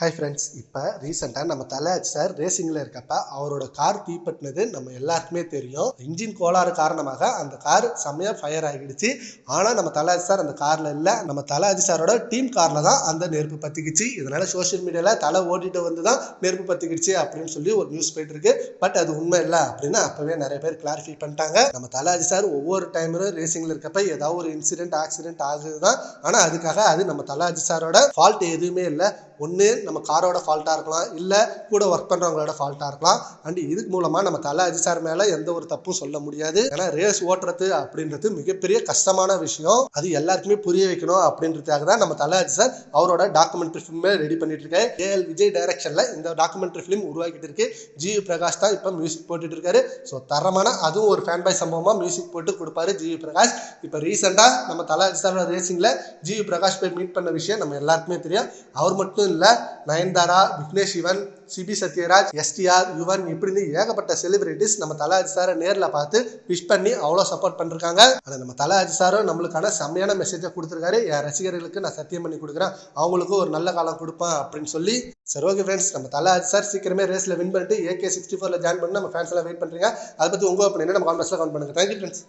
Hi friends இப்போ ரீசெண்டாக நம்ம தலையாஜ் சார் ரேசிங்கில் இருக்கப்ப அவரோட கார் தீப்பட்டினது நம்ம எல்லாருக்குமே தெரியும். இன்ஜின் கோளாறு காரணமாக அந்த கார் செம்மையாக ஃபயர் ஆகிடுச்சு. ஆனால் நம்ம தலையாஜ் சார் அந்த காரில் இல்லை. நம்ம தலையாஜ் சாரோட டீம் காரில் தான் அந்த நெருப்பு பற்றிக்கிச்சு இதனால் சோஷியல் மீடியாவில் தலை ஓட்டிட்டு வந்து தான் நெருப்பு பற்றிக்கிடுச்சு அப்படின்னு சொல்லி ஒரு நியூஸ் போயிட்டுருக்கு. பட் அது உண்மை இல்லை அப்படின்னு அப்போவே நிறைய பேர் கிளாரிஃபை பண்ணிட்டாங்க. நம்ம தலையாஜ் சார் ஒவ்வொரு டைமும் ரேசிங்கில் இருக்கப்ப ஏதாவது ஒரு இன்சிடென்ட் ஆக்சிடென்ட் ஆகுது தான் ஆனால் அதுக்காக அது நம்ம தலையாஜ் சாரோட ஃபால்ட் எதுவுமே இல்லை. ஒன்று நம்ம காரோட ஃபால்ட்டாக இருக்கலாம். இல்லை கூட ஒர்க் பண்ணுறவங்களோட ஃபால்ட்டாக இருக்கலாம். அண்ட் இதுக்கு மூலமாக நம்ம தலை அஜிசார் மேலே எந்த ஒரு தப்பும் சொல்ல முடியாது. ஏன்னா ரேஸ் ஓட்டுறது அப்படின்றது மிகப்பெரிய கஷ்டமான விஷயம். அது எல்லாருக்குமே புரிய வைக்கணும் அப்படின்றதுக்காக தான் நம்ம தலை அஜிசார் அவரோட டாக்குமெண்ட்ரி ஃபிலிமே ரெடி பண்ணிட்டு இருக்காரு ஏஎல் விஜய் டைரக்ஷனில் இந்த டாக்குமெண்ட்ரி ஃபிலிம் உருவாக்கிட்டு இருக்கு. ஜி பிரகாஷ் தான் இப்போ மியூசிக் போட்டுட்டு இருக்காரு. ஸோ தரமான அதுவும் ஒரு ஃபேன் பாய் சம்பவமாக மியூசிக் போட்டு கொடுப்பாரு ஜி பிரகாஷ். இப்போ ரீசெண்டாக நம்ம தலை அஜிசாரோட ரேசிங்கில் ஜி பிரகாஷ் போய் மீட் பண்ண விஷயம் நம்ம எல்லாருக்குமே தெரியும். அவர் மட்டும் இல்லை நயன்தாரா விக்னேஷ் சிவன் சிபி சத்யராஜ் எஸ்டிஆர் யுவன் இப்படின்னு ஏகப்பட்ட செலிபிரிட்டிஸ் நம்ம தலை சாரை நேரில் பார்த்து விஷ் பண்ணி அவ்வளோ சப்போர்ட் பண்ணிருக்காங்க. ஆனால் நம்ம தலை சாரும் நம்மளுக்கான செம்மையான மெசேஜை கொடுத்துருக்காரு. என் ரசிகர்களுக்கு நான் சத்தியம் பண்ணி கொடுக்குறேன். அவங்களுக்கும் ஒரு நல்ல காலம் கொடுப்பேன் அப்படின்னு சொல்லி. சரி ஓகே ஃப்ரெண்ட்ஸ் நம்ம தலை சார் சீக்கிரமே ரேஸில் வின் பண்ணிட்டு ஏகே சிக்ஸ்டி ஃபோரில் ஜாயின் பண்ணி நம்ம ஃபேன்ஸ் எல்லாம் வெயிட் பண்ணுறீங்க அதை பற்றி உங்கள் ஒப்பீனியன் நம்ம கான்வெர்ஸில் கவுண்ட் பண்ணுங்க. Thank you friends